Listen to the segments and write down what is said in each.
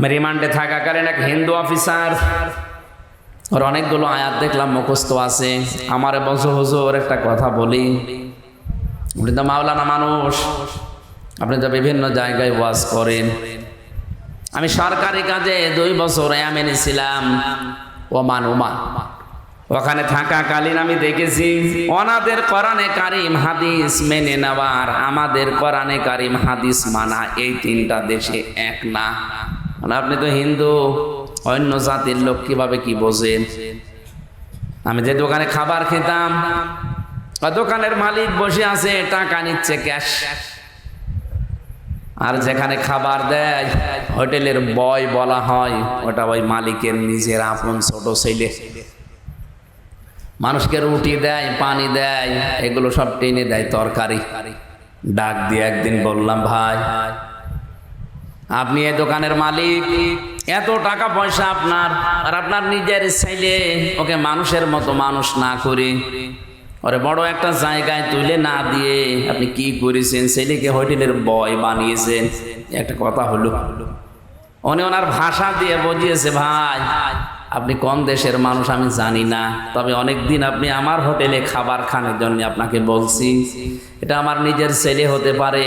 আমি রিমান্ডে থাকাকালীন এক হিন্দু অফিসার, ওর অনেকগুলো আয়াত দেখলাম, মুখস্থ আছে। আমার বছর হুজুর একটা কথা বলি। উনি তো মাওলানা মানুষ। আপনি তো বিভিন্ন জায়গায় ওয়াজ করেন। আমি সরকারি কাজে দুই বছর আমেনে ছিলাম ওমান ওমান। ওখানে থাকাকালীন আমি দেখেছি, ওনাদের কোরআনে কারিম হাদিস মেনে নেওয়ার, আমাদের কোরআনে কারিম হাদিস মানা এই তিনটা দেশে এক না। মানে আপনি তো হিন্দু, অন্য জাতির লোক কীভাবে কি বোঝেন? আমি যে দোকানে খাবার খেতাম দোকানের মালিক বসে আছে, টাকা নিচ্ছে ক্যাশ আর যেখানে খাবার দেয়, হোটেলের বয় বলা হয়, ওটা ওই মালিকের নিজের আপন ছোট ছেলে। মানুষকে রুটি দেয়, পানি দেয়, এগুলো সব টেনে দেয় তরকারি। ডাক দিয়ে একদিন বললাম, ভাই আপনি এই দোকানের মালিক। এত টাকা পয়সা আপনার, আর আপনার নিজের ছেলে, ওকে মানুষের মতো মানুষ না করে। ওরে বড় একটা জায়গায় তুলে না দিয়ে আপনি কি করেছেন? ছেলেকে হোটেলের বয় বানিয়েছেন। একটা কথা হলো, উনি ওনার ভাষা দিয়ে বুঝিয়েছে, ভাই, আপনি কোন দেশের মানুষ আমি জানি না। তবে অনেক দিন আপনি আমার হোটেলে খাবার খানের জন্য আপনাকে বলছি। এটা আমার নিজের ছেলে হতে পারে।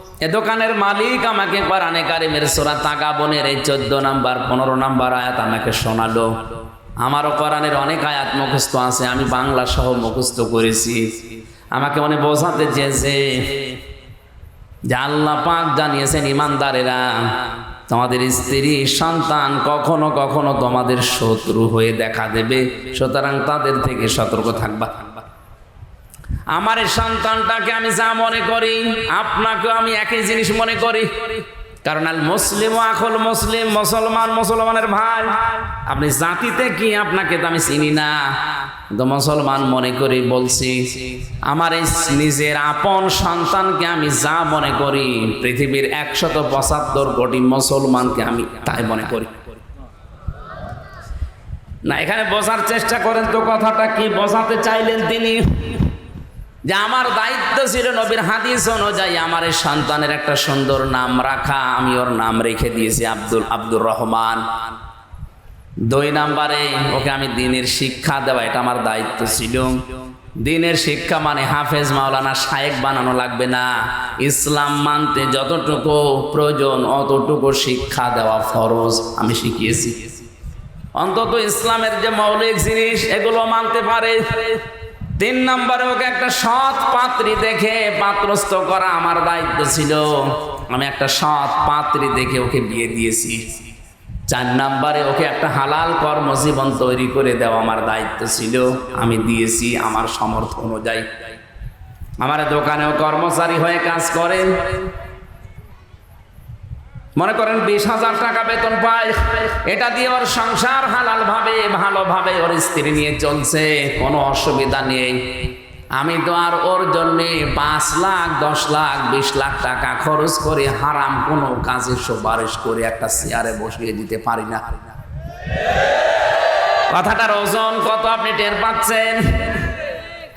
এ দোকানের মালিক আমাকে কোরআনে কারিমের সূরা তাগাবনের এই 14 নাম্বার 15 নাম্বার আয়াত আমাকে শোনালো। আমারও কোরআনের অনেক আয়াত মুখস্থ আছে, আমি বাংলা সহ মুখস্থ করেছি। আমাকে মনে বোঝাতে চেয়েছে যে আল্লাহ পাক জানিয়েছেন, ইমানদারেরা, তোমাদের স্ত্রী, সন্তান কখনো কখনো তোমাদের শত্রু হয়ে দেখা দেবে, সুতরাং তাদের থেকে সতর্ক থাকবা। আমার সন্তানটাকে আমি যা মনে করি, আপনাকেও আমি একই জিনিস মনে করি। কারণ আল মুসলিম আখল মুসলিম, মুসলমান মুসলমানের ভাই। আপনি জাতিতে কি আপনাকে তো আমি চিনি না। তো মুসলমান মনে করি, বলছি, আমার এই নিজের আপন সন্তানকে আমি যা মনে করি, পৃথিবীর একশত পঁচাত্তর কোটি মুসলমানকে আমি তাই মনে করি। না, এখানে বোঝার চেষ্টা করেন তো কথাটা কি? বোঝাতে চাইলেন তিনি। যে আমার দায়িত্ব ছিল নবীর হাদিস অনুযায়ী আমার এই সন্তানের একটা সুন্দর নাম রাখা, আমি ওর নাম রেখে দিয়েছি আব্দুল, আব্দুর রহমান। দুই নাম্বারে ওকে আমি দিনের শিক্ষা দেওয়া এটা আমার দায়িত্ব ছিল। দিনের শিক্ষা মানে হাফেজ মাওলানা শায়েক বানানো লাগবে না। ইসলাম মানতে যতটুকু প্রয়োজন, অতটুকু শিক্ষা দেওয়া ফরজ, আমি শিখিয়েছি। অন্তত ইসলামের যে মৌলিক জিনিস, এগুলো মানতে পারে। তিন নম্বরে ওকে একটা সৎ পাত্রী দেখে পাত্রস্থ করা আমার দায়িত্ব ছিল। আমি একটা সৎ পাত্রী দেখে ওকে বিয়ে দিয়েছি। চার নাম্বারে ওকে একটা হালাল কর্মজীবন তৈরি করে দেওয়া আমার দায়িত্ব ছিল। আমি দিয়েছি আমার সমর্থ অনুযায়ী। আমার দোকানেও কর্মচারী হয়ে কাজ করেন মনে করেন বিশ হাজার টাকা বেতন পায়। এটা দিয়ে ওর সংসার হালাল ভাবে ভালোভাবে ওর স্ত্রী নিয়ে চলছে, কোনো অসুবিধা নেই। আমি তো আর ওর জন্যে পাঁচ লাখ, দশ লাখ, বিশ লাখ টাকা খরচ করে হারাম কোনো কাজে সুপারিশ করে একটা চেয়ারে বসিয়ে দিতে পারি না। কথাটার ওজন কত আপনি টের পাচ্ছেন?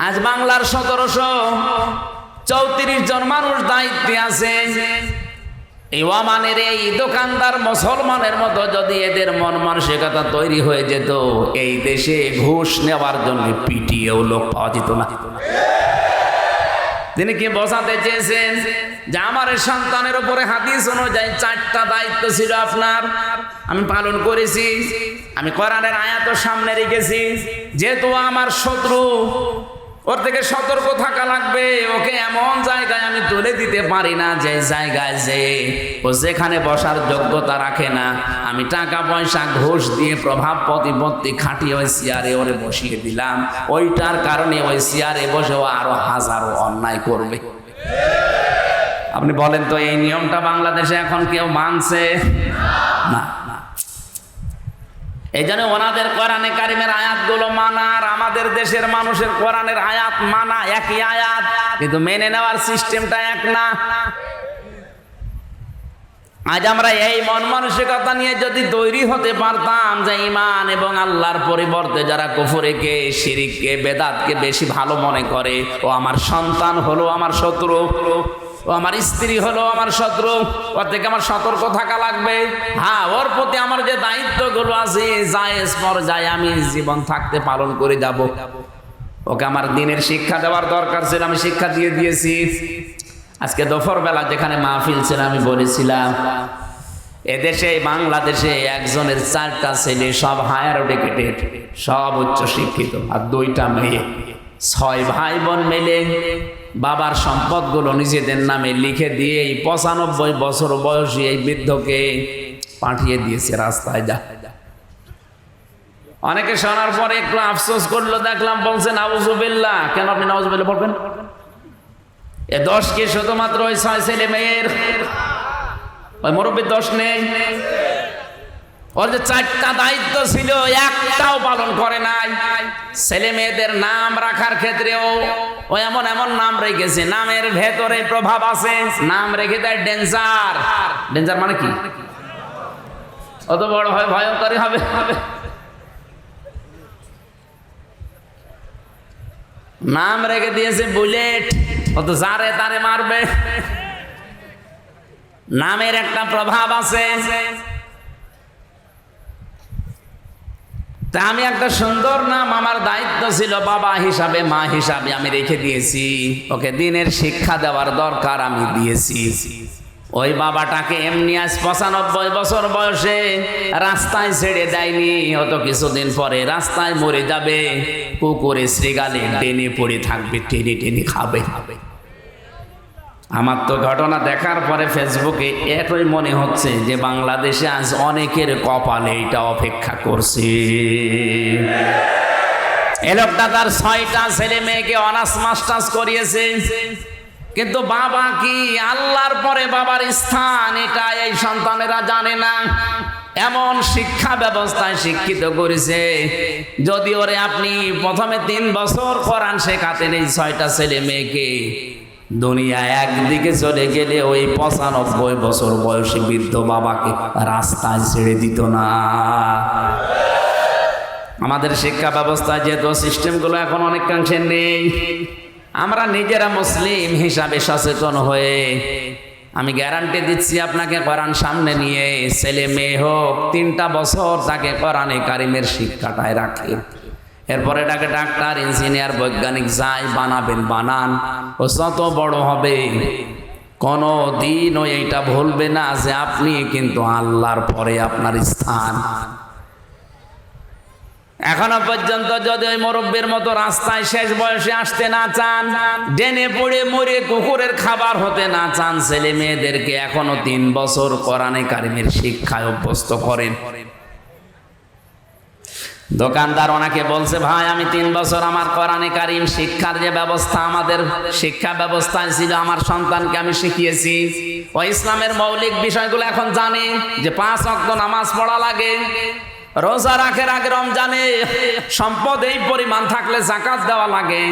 আজ বাংলার সতেরোশো চৌত্রিশ জন মানুষ দায়িত্বে আছে। এই ওয়ামানের এই দোকানদার মুসলমানের মতো যদি এদের মন মানসিকতা তৈরি হয়ে যেত, এই দেশে ঘুষ নেওয়ার জন্য পিটিয়েও লোক পাওয়া যেত না। তিনি কি বোঝাতে চেয়েছেন যে আমার সন্তানের উপরে হাদিস অনুযায়ী চারটা দায়িত্ব ছিল আপনার? আমি পালন করেছি, আমি কোরআনের আয়াত সামনে রেখেছি, যেহেতু আমার শত্রু ওর থেকে সতর্ক থাকা লাগবে। ওকে এমন জায়গায় আমি তুলে দিতে পারি না যে জায়গায় যে ও যেখানে বসার যোগ্যতা রাখে না। আমি টাকা পয়সা ঘুষ দিয়ে প্রভাব প্রতিপত্তি খাটিয়ে ওই চেয়ারে ওরে বসিয়ে দিলাম। ওইটার কারণে ওই চেয়ারে বসে ও আরও হাজারো অন্যায় করবে। আপনি বলেন তো এই নিয়মটা বাংলাদেশে এখন কেউ মানছে? না না। এই জন্য ওনাদের কোরআনে কারিমের আয়াতগুলো মানা আর আমাদের দেশের মানুষের কোরআনের আয়াত মানা একই আয়াত, কিন্তু মেনে নেওয়ার সিস্টেমটা এক না। আজ আমরা এই মন মানসিকতা নিয়ে যদি তৈরি হতে পারতাম যে ইমান এবং আল্লাহর পরিবর্তে যারা কুফুরিকে, শিরিককে, বেদাতকে বেশি ভালো মনে করে, ও আমার সন্তান হলো, আমার শত্রু। ও আমার স্ত্রী হলো আমার শত্রু, ওর থেকে আমার সতর্ক থাকা লাগবে। হ্যাঁ ওর প্রতি আমার যে দায়িত্বগুলো আছে, জায়েজ পর যায় আমি জীবন থাকতে পালন করে যাব। ওকে আমার দিনের শিক্ষা দেওয়ার দরকার ছিল, আমি শিক্ষা দিয়ে দিয়েছি। আজকে দুপুর বেলা যেখানে মাহফিল ছিল, আমি বলেছিলাম, এদেশে, বাংলাদেশে একজনের চারটা ছেলে, সব হায়ার এডুকেটেড সব উচ্চ শিক্ষিত আর দুইটা মেয়ে। ছয় ভাই বোন মেলে বাবার সম্পদগুলো নিজেদের নামে লিখে দিয়ে এই পঁচানব্বই বছর বয়সী এই বৃদ্ধকে পাঠিয়ে দিয়েছে রাস্তায় যা। অনেকে শোনার পরে একটু আফসোস করল, দেখলাম বলছে নাউজুবিল্লাহ। কেন আপনি নাউজুবিল্লাহ বলবেন? এ দশ কে শুধুমাত্র ওই ছয় ছেলে মেয়ের? ওই মুরব্বীর দোষ নেই? ওর যে চারটা দায়িত্ব ছিল, একটাও পালন করে নাই। ছেলে মেয়েদের নাম রাখার ক্ষেত্রেও ও এমন এমন নাম রেখেছে। নামের ভেতরে প্রভাব আছে, নাম রেখে দেয় ডেঞ্জার। ডেঞ্জার মানে কি? অত বড় হয় ভয়ঙ্করী হবে। নাম রেখে দিয়েছে বুলেট অত যারে তারে মারবে। নামের একটা প্রভাব আছে। তা আমি একটা সুন্দর নাম আমার দায়িত্ব ছিল, বাবা হিসাবে, মা হিসাবে আমি রেখে দিয়েছি। ওকে দিনের শিক্ষা দেওয়ার দরকার আমি দিয়েছি। ওই বাবাটাকে এমনি আজ পঁচানব্বই বছর বয়সে রাস্তায় ছেড়ে দেয়নি অত কিছুদিন পরে রাস্তায় মরে যাবে। পুকুরে শ্রীগালে টেনে পড়ে থাকবে, টেনে টেনে খাবে খাবে। আমার তো ঘটনা দেখার পরে ফেসবুকে এতই মনে হচ্ছে যে বাংলাদেশে আজ অনেকের কপালে এটা অপেক্ষা করছে। এ লোকটা তার ছয়টা ছেলে মেয়েকে অনার্স, মাস্টার্স করিয়েছে। কিন্তু বাবা কি আল্লাহর পরে বাবার স্থান, এটা এই সন্তানেরা জানে না। এমন শিক্ষা ব্যবস্থায় শিক্ষিত করেছে। যদি ওরে আপনি প্রথমে তিন বছর কোরআন শেখাতেন এই ছয়টা ছেলে মেয়েকে দুনিয়া একদিকে চলে গেলে ওই পঁচানব্বই বছর বয়সী বৃদ্ধ বাবাকে রাস্তায় ছেড়ে দিত না। আমাদের শিক্ষা ব্যবস্থায় যেহেতু সিস্টেমগুলো এখন অনেকাংশে নেই, আমরা নিজেরা মুসলিম হিসাবে সচেতন হয়ে আমি গ্যারান্টি দিচ্ছি আপনাকে কোরআন সামনে নিয়ে, ছেলে মেয়ে হোক, তিনটা বছর তাকে কোরআনে কারিমের শিক্ষাটায় রাখে। এরপরে এটাকে ডাক্তার, ইঞ্জিনিয়ার, বৈজ্ঞানিক, যাই বানাবেন, বানান। ও যত বড় হবে, কোনো দিনও এইটা ভুলবে না যে আপনি কিন্তু আল্লাহর পরে আপনার স্থান। এখনও পর্যন্ত যদি ওই মুরব্বীর মতো রাস্তায় শেষ বয়সে আসতে না চান ডেনে পড়ে মরে কুকুরের খাবার হতে না চান, ছেলে মেয়েদেরকে এখনও তিন বছর কোরআনে কারিমের শিক্ষায় অভ্যস্ত করেন। দোকানদার ওনাকে বলছে, ভাই, আমি তিন বছর আমার কোরআনে কারিম শিক্ষার যে ব্যবস্থা আমাদের শিক্ষা ব্যবস্থায় ছিল, আমার সন্তানকে আমি শিখিয়েছি। ও ইসলামের মৌলিক বিষয়গুলো এখন জানে যে পাঁচ অক্ত নামাজ পড়া লাগে, রোজা রাখের আগে রমজানে, সম্পদ এই পরিমাণ থাকলে জাকাত দেওয়া লাগে,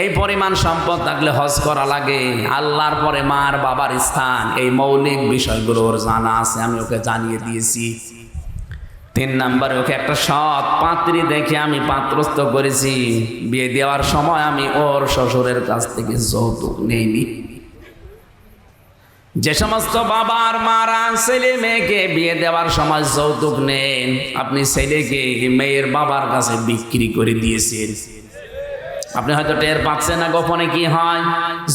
এই পরিমাণ সম্পদ থাকলে হজ করা লাগে। আল্লাহর পরে মার বাবার স্থান, এই মৌলিক বিষয়গুলো ওর জানা আছে, আমি ওকে জানিয়ে দিয়েছি। তিন নাম্বারে ওকে একটা সৎ পাত্রী দেখে আমি পাত্রস্থ করেছি। বিয়ে দেওয়ার সময় আমি ওর শ্বশুরের কাছ থেকে যৌতুক নেইনি। যে সমস্ত বাবার, মারা, ছেলে, মেয়েকে বিয়ে দেওয়ার সময় যৌতুক নেন, আপনি ছেলেকে মেয়ের বাবার কাছে বিক্রি করে দিয়েছেন। আপনি হয়তো টের পাচ্ছেন না গোপনে কি হয়।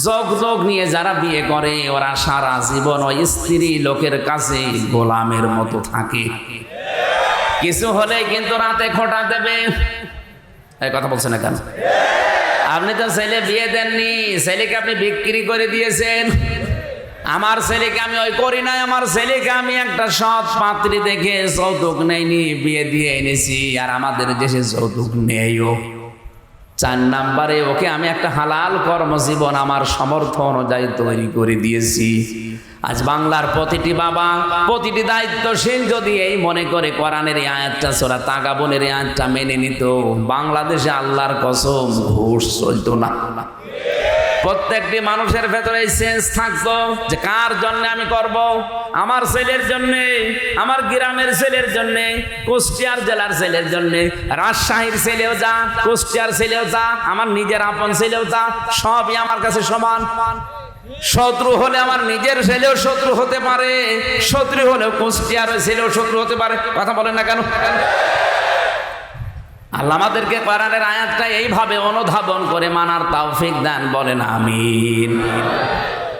যোগ যোগ নিয়ে যারা বিয়ে করে, ওরা সারা জীবন ওই স্ত্রী লোকের কাছে গোলামের মতো থাকে। কিছু হলে কিন্তু রাতে খোটা দেবে। কথা বলছেন কেন? আপনি তো ছেলে বিয়ে দেননি, ছেলেকে আপনি বিক্রি করে দিয়েছেন। আমার ছেলেকে আমি ওই করি নাই, আমার ছেলেকে আমি একটা সৎ পাত্রী দেখে যৌতুক নেয়নি বিয়ে দিয়ে এনেছি, আর আমাদের দেশে যৌতুক নেইও। চার নাম্বারে, ওকে, আমি একটা হালাল কর্মজীবন আমার সমর্থ অনুযায়ী তৈরি করে দিয়েছি। আজ বাংলার প্রতিটি বাবা, প্রতিটি দায়িত্বশীল যদি এই মনে করে কোরআনের এই আয়াতটা, সোরা তাগাবনের এই আয়াতটা মেনে নিত, বাংলাদেশে আল্লাহর কসম ঘুষ চলতো না। প্রত্যেকটি মানুষের ভেতরে এই সেন্স থাকতো যে কার জন্য আমি করব? আমার ছেলের জন্য, আমার গ্রামের ছেলের জন্য, কুষ্টিয়ার জেলার ছেলের জন্য, রাজশাহীর ছেলেও যা, কুষ্টিয়ার ছেলেও যা, আমার নিজের আপন ছেলেও যা, সবই আমার কাছে সমান। শত্রু হলে আমার নিজের ছেলেও শত্রু হতে পারে, শত্রু হলেও কুষ্টিয়ার ছেলেও শত্রু হতে পারে। কথা বলেন না কেন? আল্লাহ আমাদেরকে কোরআনের আয়াতটা এইভাবে অনুধাবন করে মানার তাওফিক দান বলেন আমিন।